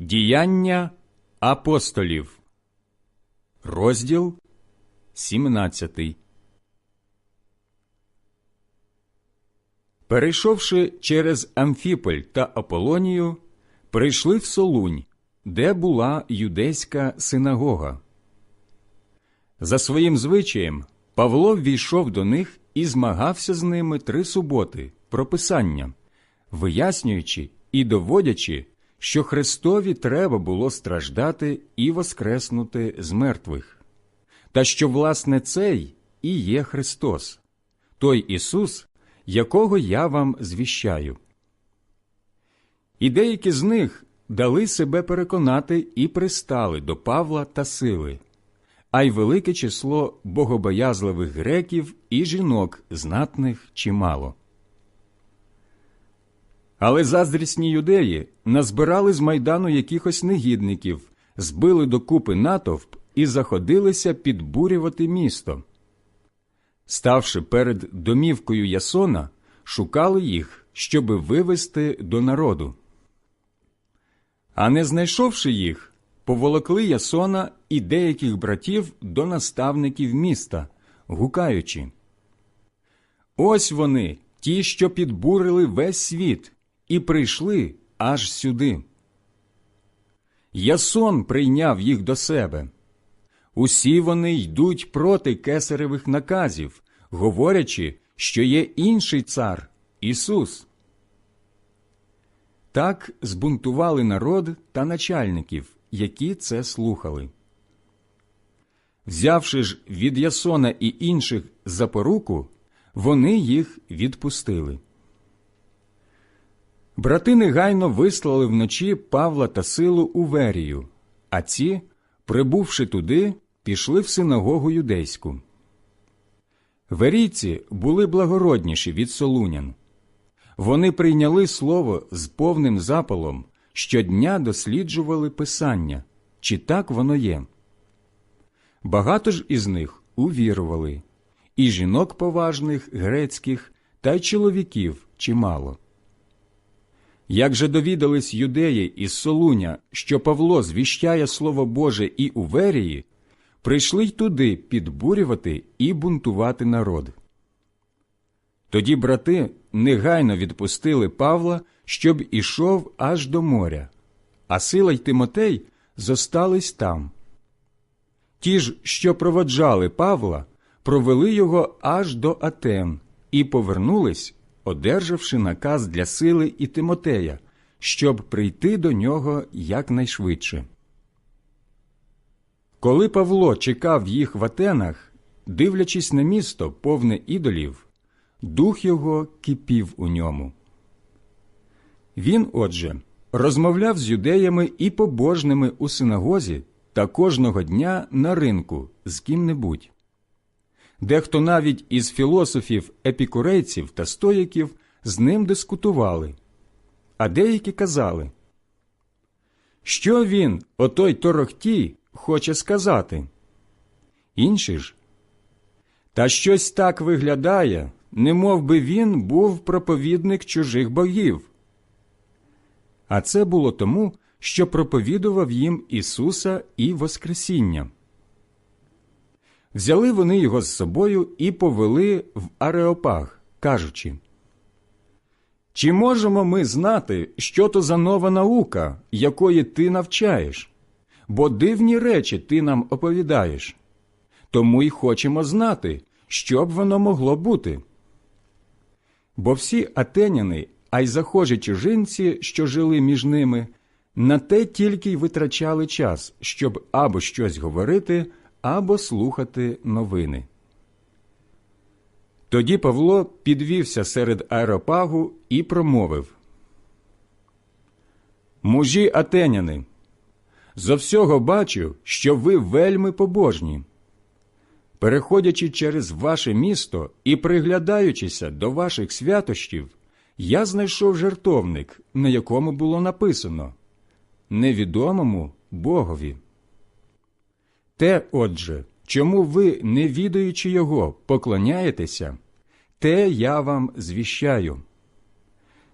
Діяння апостолів, розділ 17. Перейшовши через Амфіполь та Аполонію, прийшли в Солунь, де була юдейська синагога. За своїм звичаєм Павло ввійшов до них і змагався з ними три суботи про Писання, вияснюючи і доводячи, що Христові треба було страждати і воскреснути з мертвих, та що, власне, цей і є Христос, той Ісус, якого я вам звіщаю. І деякі з них дали себе переконати і пристали до Павла та сили, а й велике число богобоязливих греків і жінок знатних чимало. Але заздрісні юдеї назбирали з майдану якихось негідників, збили докупи натовп і заходилися підбурювати місто. Ставши перед домівкою Ясона, шукали їх, щоби вивести до народу. А не знайшовши їх, поволокли Ясона і деяких братів до наставників міста, гукаючи. Ось вони, ті, що підбурили весь світ, і прийшли аж сюди. Ясон прийняв їх до себе. Усі вони йдуть проти кесаревих наказів, говорячи, що є інший цар Ісус. Так збунтували народ та начальників, які це слухали. Взявши ж від Ясона і інших запоруку, вони їх відпустили. Брати негайно вислали вночі Павла та силу у Верію, а ці, прибувши туди, пішли в синагогу юдейську. Верійці були благородніші від солунян. Вони прийняли слово з повним запалом, щодня досліджували Писання, чи так воно є. Багато ж із них увірували, і жінок поважних грецьких, та й чоловіків чимало. Як же довідались юдеї із Солуня, що Павло звіщає Слово Боже і у Верії, прийшли й туди підбурювати і бунтувати народ. Тоді брати негайно відпустили Павла, щоб ішов аж до моря, а Сила й Тимотей зостались там. Ті ж, що проводжали Павла, провели його аж до Атен і повернулись, одержавши наказ для сили і Тимотея, щоб прийти до нього якнайшвидше. Коли Павло чекав їх в Атенах, дивлячись на місто, повне ідолів, дух його кипів у ньому. Він, отже, розмовляв з юдеями і побожними у синагозі та кожного дня на ринку з ким-небудь. Дехто навіть із філософів, епікурейців та стоїків з ним дискутували, а деякі казали, що він, отой торохтій, хоче сказати. Інші ж, та щось так виглядає, не мов би він був проповідник чужих богів. А це було тому, що проповідував їм Ісуса і Воскресіння. Взяли вони його з собою і повели в Ареопаг, кажучи Чи можемо ми знати, що то за нова наука, якої ти навчаєш? Бо дивні речі ти нам оповідаєш. Тому й хочемо знати, що б воно могло бути. Бо всі атеняни, а й захожі чужинці, що жили між ними, на те тільки й витрачали час, щоб або щось говорити, або слухати новини. Тоді Павло підвівся серед аеропагу і промовив Мужі атеняни, зо всього бачу, що ви вельми побожні. Переходячи через ваше місто і приглядаючися до ваших святощів, я знайшов жертовник, на якому було написано Невідомому Богові. Те, отже, чому ви, не відаючи його, поклоняєтеся, те я вам звіщаю.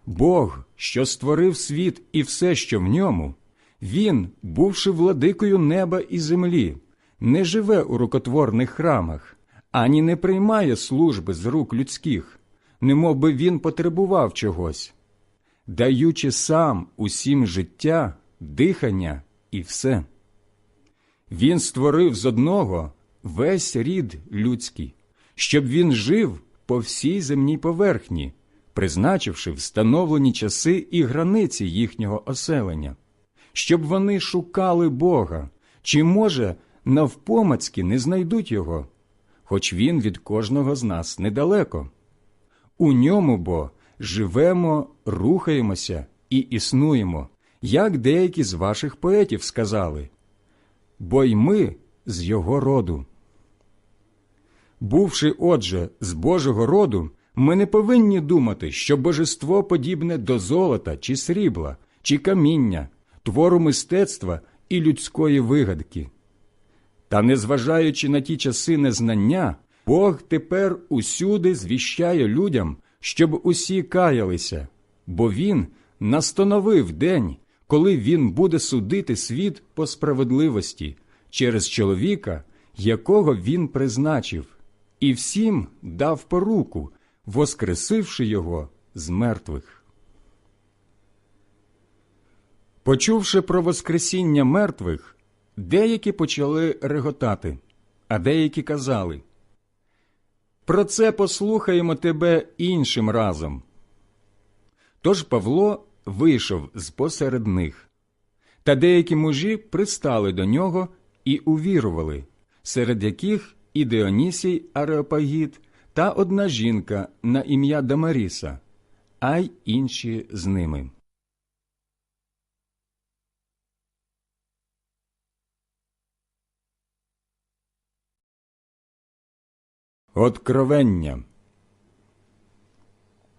Бог, що створив світ і все, що в ньому, Він, бувши владикою неба і землі, не живе у рукотворних храмах, ані не приймає служби з рук людських, немов би він потребував чогось, даючи сам усім життя, дихання і все. Він створив з одного весь рід людський, щоб він жив по всій земній поверхні, призначивши встановлені часи і границі їхнього оселення, щоб вони шукали Бога, чи, може, навпомацьки не знайдуть його, хоч він від кожного з нас недалеко. У ньому бо живемо, рухаємося і існуємо, як деякі з ваших поетів сказали, бо й ми з його роду. Бувши, отже, з Божого роду, ми не повинні думати, що божество подібне до золота чи срібла, чи каміння, твору мистецтва і людської вигадки. Та, незважаючи на ті часи незнання, Бог тепер усюди звіщає людям, щоб усі каялися, бо Він настановив день, коли Він буде судити світ по справедливості через чоловіка, якого Він призначив, і всім дав поруку, воскресивши його з мертвих. Почувши про Воскресіння мертвих, деякі почали реготати, а деякі казали Про це послухаємо тебе іншим разом. Тож Павло вийшов з посеред них, та деякі мужі пристали до нього і увірували, серед яких і Діонісій Ареопагіт та одна жінка на ім'я Дамаріса, а й інші з ними. Откровення.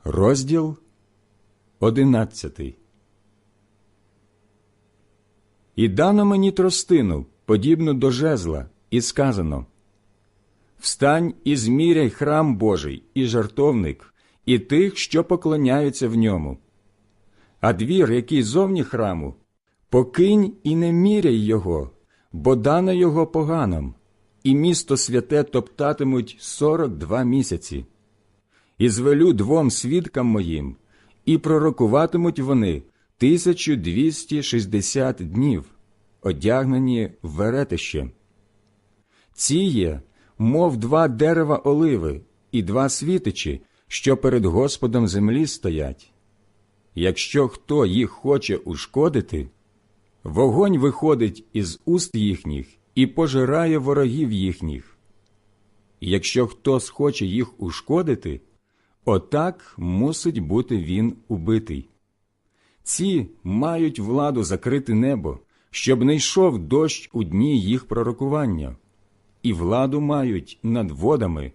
Розділ одинадцятий. І дано мені тростину, подібну до жезла, і сказано Встань і зміряй храм Божий, і жартовник, і тих, що поклоняються в ньому. А двір, який зовні храму, покинь і не міряй його, бо дано його поганам, і місто святе топтатимуть сорок два місяці. І звелю двом свідкам моїм, і пророкуватимуть вони тисячу двісті шістдесят днів, одягнені в веретище. Ці є, мов два дерева оливи і два світичі, що перед Господом землі стоять. Якщо хто їх хоче ушкодити, вогонь виходить із уст їхніх і пожирає ворогів їхніх. Якщо хто схоче їх ушкодити, отак мусить бути він убитий. Ці мають владу закрити небо, щоб не йшов дощ у дні їх пророкування, і владу мають над водами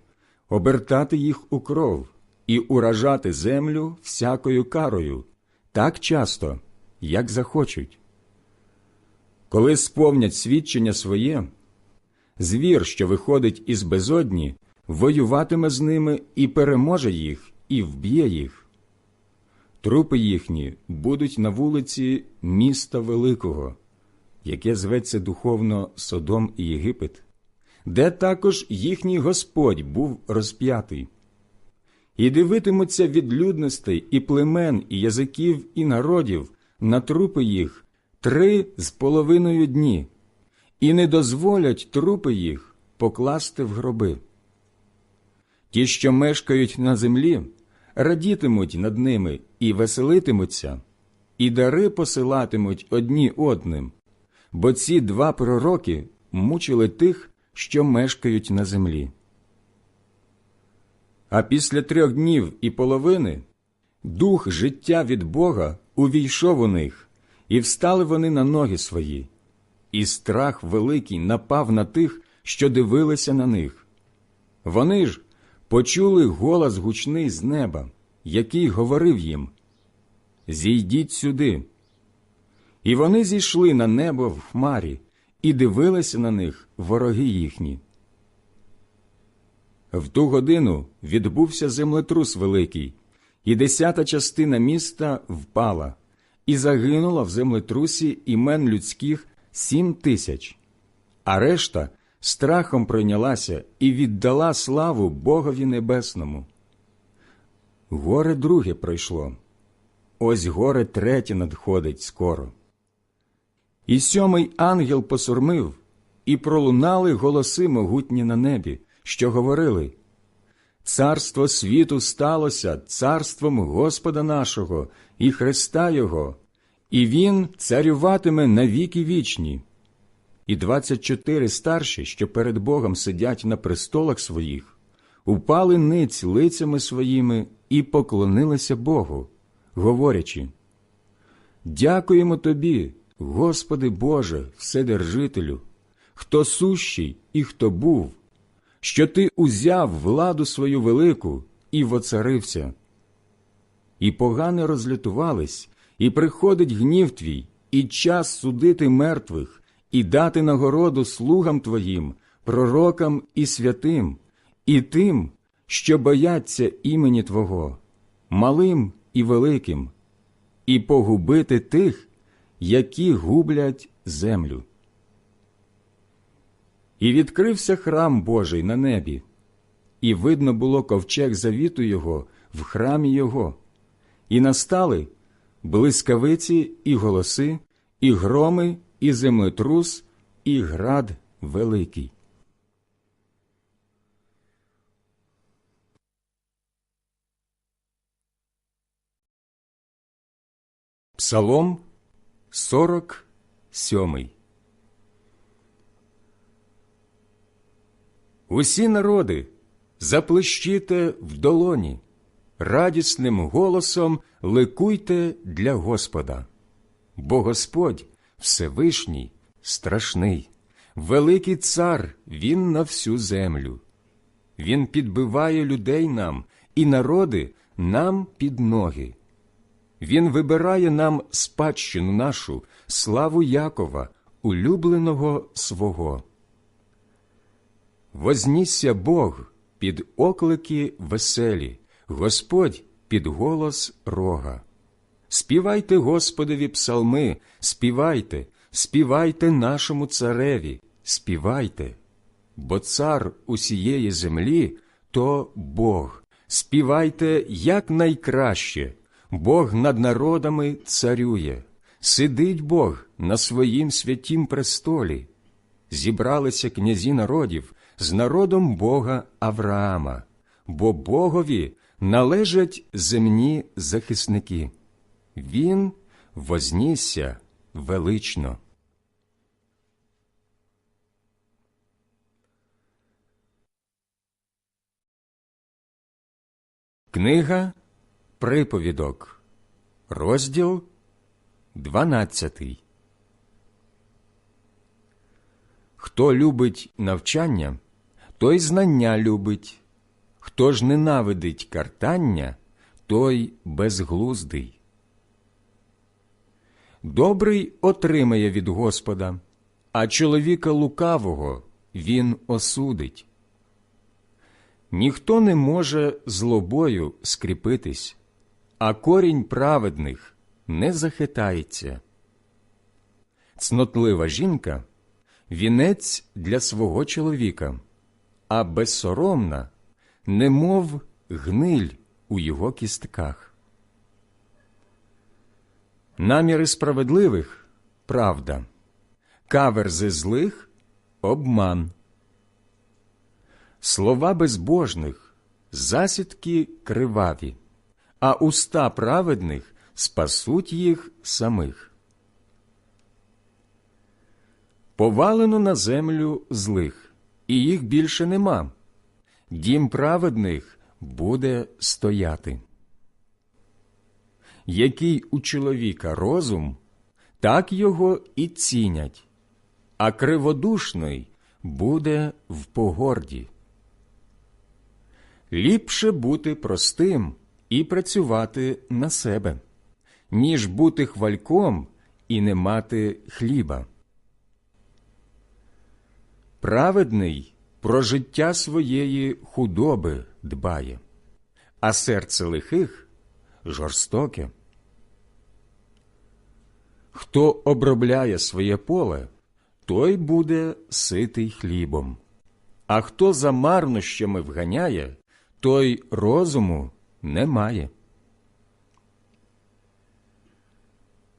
обертати їх у кров і уражати землю всякою карою так часто, як захочуть. Коли сповнять свідчення своє, звір, що виходить із безодні, воюватиме з ними і переможе їх, і вб'є їх. Трупи їхні будуть на вулиці міста Великого, яке зветься духовно Содом і Єгипет, де також їхній Господь був розп'ятий. І дивитимуться від людностей і племен, і язиків, і народів на трупи їх три з половиною дні, і не дозволять трупи їх покласти в гроби. Ті, що мешкають на землі, радітимуть над ними і веселитимуться, і дари посилатимуть одні одним, бо ці два пророки мучили тих, що мешкають на землі. А після трьох днів і половини дух життя від Бога увійшов у них, і встали вони на ноги свої, і страх великий напав на тих, що дивилися на них. Вони ж почули голос гучний з неба, який говорив їм Зійдіть сюди. І вони зійшли на небо в хмарі і дивилися на них вороги їхні. В ту годину відбувся землетрус великий, і десята частина міста впала, і загинуло в землетрусі імен людських сім тисяч, а решта страхом пройнялася і віддала славу Богові Небесному. Горе друге пройшло, ось горе третє надходить скоро. І сьомий ангел посурмив, і пролунали голоси могутні на небі, що говорили Царство світу сталося царством Господа нашого і Христа Його, і Він царюватиме на віки вічні. І двадцять чотири старші, що перед Богом сидять на престолах своїх, упали ниць лицями своїми і поклонилися Богу, говорячи Дякуємо Тобі, Господи Боже, Вседержителю, хто сущий і хто був, що Ти узяв владу свою велику і воцарився. І погане розлютувались, і приходить гнів твій, і час судити мертвих, і дати нагороду слугам твоїм, пророкам і святим, і тим, що бояться імені Твого, малим і великим, і погубити тих, які гублять землю. І відкрився храм Божий на небі, і видно було ковчег завіту його в храмі його, і настали блискавиці і голоси, і громи, і землетрус, і град великий. Псалом сорок сьомий Усі народи заплещите в долоні, радісним голосом ликуйте для Господа, бо Господь Всевишній, страшний, великий цар Він на всю землю. Він підбиває людей нам і народи нам під ноги. Він вибирає нам спадщину нашу, славу Якова, улюбленого свого. Вознісся Бог під оклики веселі, Господь під голос рога. Співайте Господові псалми, співайте, співайте нашому цареві, співайте, бо цар усієї землі то Бог. Співайте як найкраще, Бог над народами царює, сидить Бог на своїм святім престолі. Зібралися князі народів з народом Бога Авраама, бо Богові належать земні захисники. Він вознісся велично. Книга Приповідок, розділ дванадцятий. Хто любить навчання, той знання любить, хто ж ненавидить картання, той безглуздий. Добрий отримає від Господа, а чоловіка лукавого він осудить. Ніхто не може злобою скріпитись, а корінь праведних не захитається. Цнотлива жінка вінець для свого чоловіка, а безсоромна, немов гниль у його кістках. Наміри справедливих правда, каверзи злих обман. Слова безбожних засідки криваві, а уста праведних спасуть їх самих. Повалено на землю злих, і їх більше нема. Дім праведних буде стояти. Який у чоловіка розум, так його і цінять, а криводушний буде в погорді. Ліпше бути простим і працювати на себе, ніж бути хвальком і не мати хліба. Праведний про життя своєї худоби дбає, а серце лихих жорстоке. Хто обробляє своє поле, той буде ситий хлібом, а хто за марнощами вганяє, той розуму не має.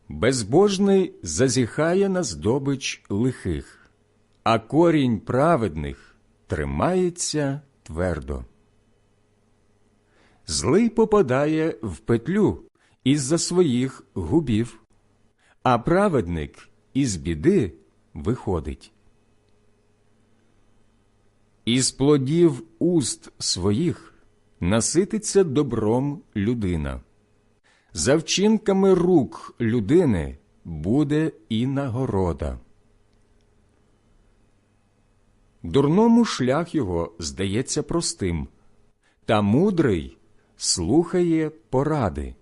Безбожний зазіхає на здобич лихих, а корінь праведних тримається твердо. Злий попадає в петлю із-за своїх губів, а праведник із біди виходить. Із плодів уст своїх насититься добром людина. За вчинками рук людини буде і нагорода. Дурному шлях його здається простим, та мудрий слухає поради.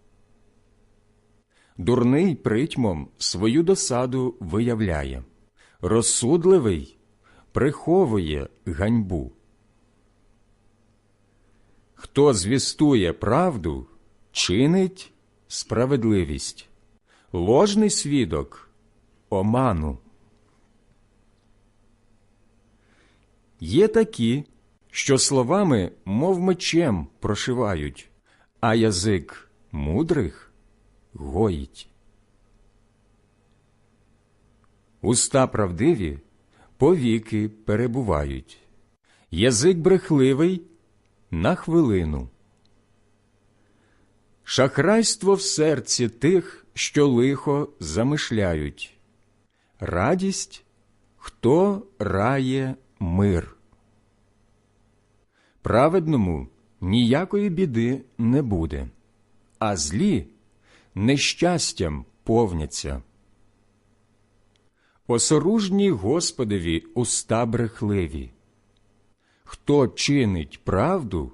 Дурний притьмом свою досаду виявляє, розсудливий приховує ганьбу. Хто звістує правду, чинить справедливість, ложний свідок оману. Є такі, що словами, мов мечем, прошивають, а язик мудрих гоїть. Уста правдиві повіки перебувають, язик брехливий на хвилину. Шахрайство в серці тих, що лихо замишляють, радість, хто рає мир. Праведному ніякої біди не буде, а злі нещастям повняться. Осоружні Господові уста брехливі. Хто чинить правду,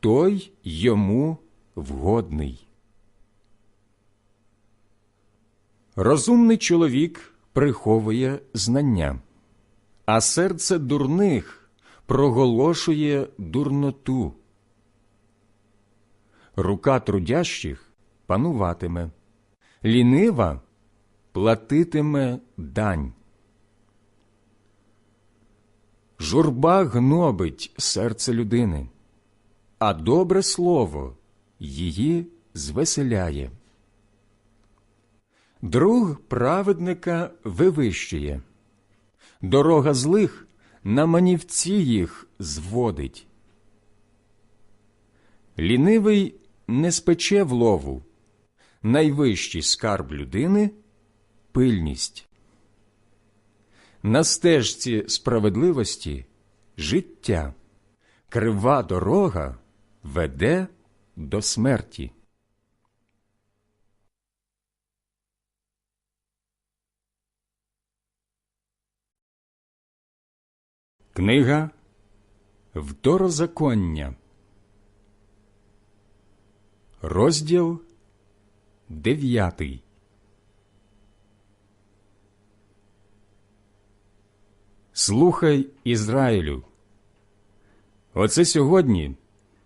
той йому вгодний. Розумний чоловік приховує знання, а серце дурних проголошує дурноту. Рука трудящих пануватиме, лінива платитиме дань. Журба гнобить серце людини, а добре слово її звеселяє. Друг праведника вивищує, дорога злих на манівці їх зводить. Лінивий не спече в лову, найвищий скарб людини пильність. На стежці справедливості життя, крива дорога веде до смерті. Книга Второзаконня, розділ дев'ятий. Слухай Ізраїлю. Оце сьогодні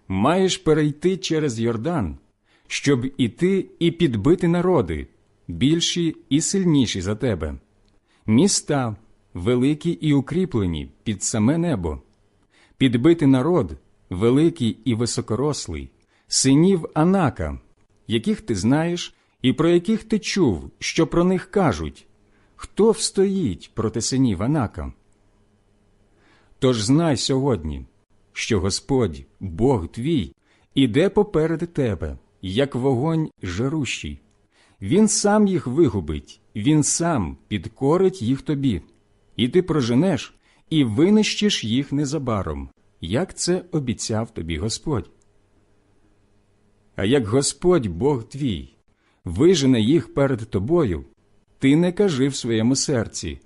маєш перейти через Йордан, щоб іти і підбити народи, більші і сильніші за тебе, міста великі і укріплені під саме небо, підбити народ, великий і високорослий, синів Анака, яких ти знаєш і про яких ти чув, що про них кажуть, хто встоїть проти синів Анака. Тож знай сьогодні, що Господь, Бог твій, іде поперед тебе, як вогонь жарущий. Він сам їх вигубить, він сам підкорить їх тобі, і ти проженеш і винищиш їх незабаром, як це обіцяв тобі Господь. А як Господь Бог твій вижене їх перед тобою, ти не кажи в своєму серці.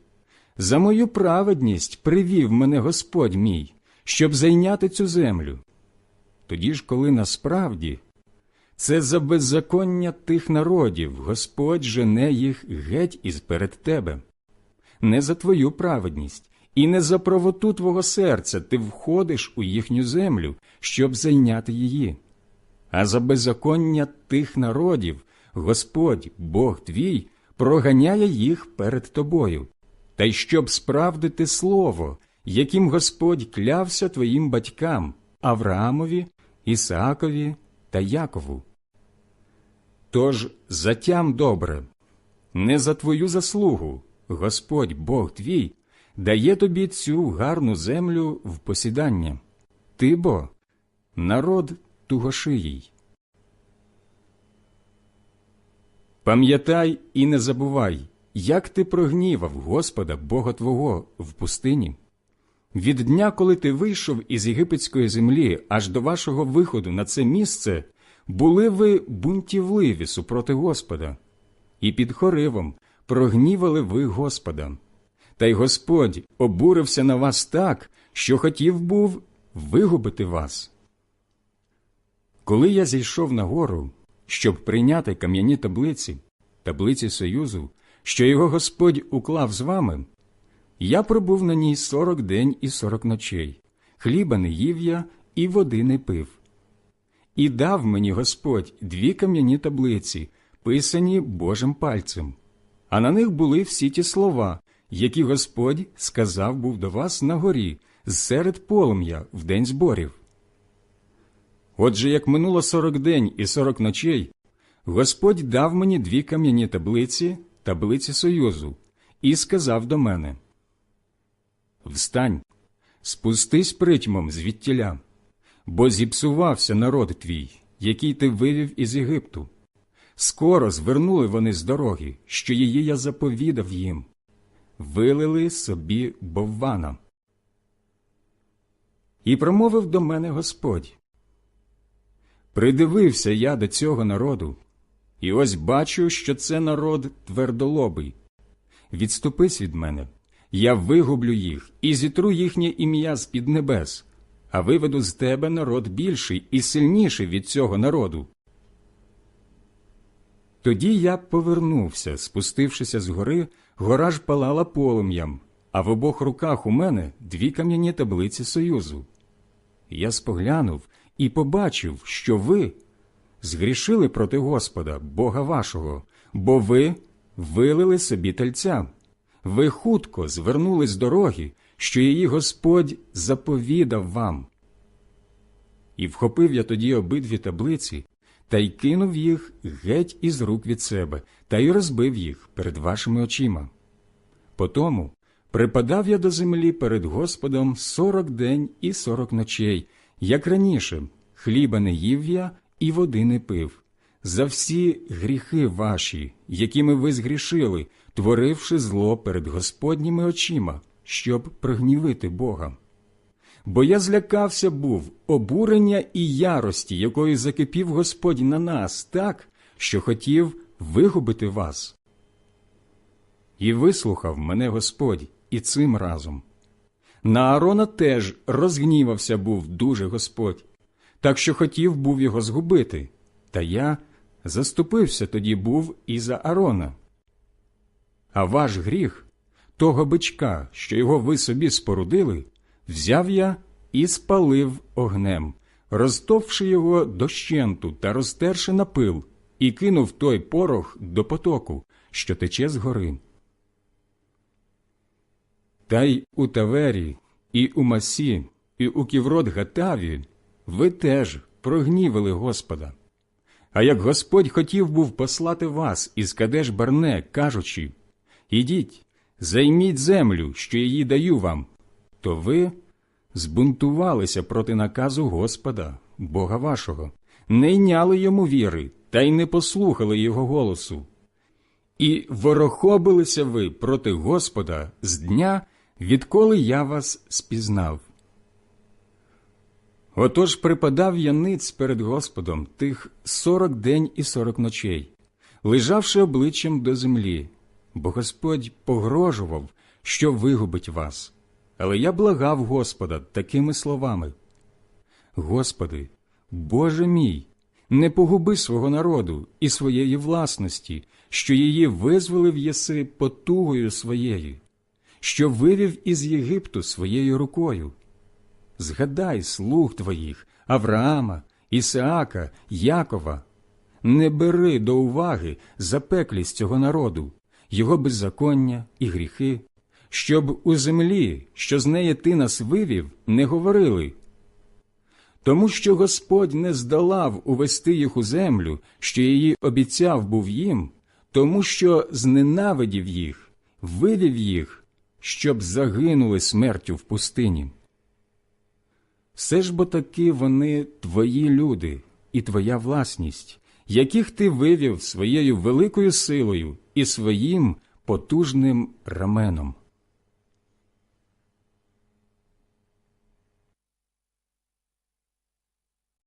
За мою праведність привів мене Господь мій, щоб зайняти цю землю. Тоді ж, коли насправді це за беззаконня тих народів Господь жене їх геть із перед тебе, не за твою праведність і не за правоту твого серця ти входиш у їхню землю, щоб зайняти її, а за беззаконня тих народів Господь, Бог твій, проганяє їх перед тобою, та й щоб справдити слово, яким Господь клявся твоїм батькам Авраамові, Ісаакові та Якову. Тож затям добре, не за твою заслугу Господь Бог твій дає тобі цю гарну землю в посідання. Ти бо народ тугошиїй. Пам'ятай і не забувай, як ти прогнівав Господа Бога Твого в пустині. Від дня, коли ти вийшов із єгипетської землі аж до вашого виходу на це місце, були ви бунтівливі супроти Господа, і під хоривом прогнівали ви Господа. Та й Господь обурився на вас так, що хотів був вигубити вас. Коли я зійшов на гору, щоб прийняти кам'яні таблиці, таблиці Союзу, що його Господь уклав з вами, я пробув на ній сорок день і сорок ночей, хліба не їв я і води не пив. І дав мені Господь дві кам'яні таблиці, писані Божим пальцем, а на них були всі ті слова, які Господь сказав був до вас на горі, серед полум'я в день зборів. Отже, як минуло сорок день і сорок ночей, Господь дав мені дві кам'яні таблиці, таблиці Союзу, і сказав до мене Встань, спустись притьмом звідтіля, бо зіпсувався народ твій, який ти вивів із Єгипту. Скоро звернули вони з дороги, що її я заповідав їм, вилили собі боввана. І промовив до мене Господь. Придивився я до цього народу, і ось бачу, що це народ твердолобий. Відступись від мене, я вигублю їх і зітру їхнє ім'я з під небес, а виведу з тебе народ більший і сильніший від цього народу. Тоді я повернувся, спустившися з гори, гора ж палала полум'ям, а в обох руках у мене дві кам'яні таблиці Союзу. Я споглянув і побачив, що ви згрішили проти Господа, Бога вашого, бо ви вилили собі тельця. Ви хутко звернули з дороги, що її Господь заповідав вам. І вхопив я тоді обидві таблиці та й кинув їх геть із рук від себе, та й розбив їх перед вашими очима. Потому припадав я до землі перед Господом сорок день і сорок ночей, як раніше, хліба не їв я і води не пив, за всі гріхи ваші, якими ви згрішили, творивши зло перед Господніми очима, щоб прогнівити Бога. Бо я злякався був обурення і ярості, якою закипів Господь на нас, так, що хотів вигубити вас. І вислухав мене Господь і цим разом. На Аарона теж розгнівався був дуже Господь, так що хотів був його згубити, та я заступився тоді був і за Аарона. А ваш гріх, того бичка, що його ви собі спорудили, взяв я і спалив огнем, розтовши його дощенту та розтерши на пил, і кинув той порох до потоку, що тече з гори. Та й у Тавері, і у Масі, і у Ківрод Гатаві ви теж прогнівили Господа. А як Господь хотів був послати вас із Кадеш Барне, кажучи Ідіть, займіть землю, що її даю вам, то ви збунтувалися проти наказу Господа, Бога вашого, не йняли йому віри та й не послухали його голосу. І ворохобилися ви проти Господа з дня, відколи я вас спізнав. Отож припадав я ниць перед Господом тих сорок день і сорок ночей, лежавши обличчям до землі, бо Господь погрожував, що вигубить вас. Але я благав Господа такими словами: Господи, Боже мій, не погуби свого народу і своєї власності, що її визволив єси потугою своєю, що вивів із Єгипту своєю рукою. Згадай слуг твоїх, Авраама, Ісаака, Якова. Не бери до уваги запеклість цього народу, його беззаконня і гріхи, щоб у землі, що з неї ти нас вивів, не говорили. Тому що Господь не здолав увести їх у землю, що її обіцяв був їм, тому що зненавидів їх, вивів їх, щоб загинули смертю в пустині. Все ж бо таки вони твої люди і твоя власність, яких ти вивів своєю великою силою і своїм потужним раменом.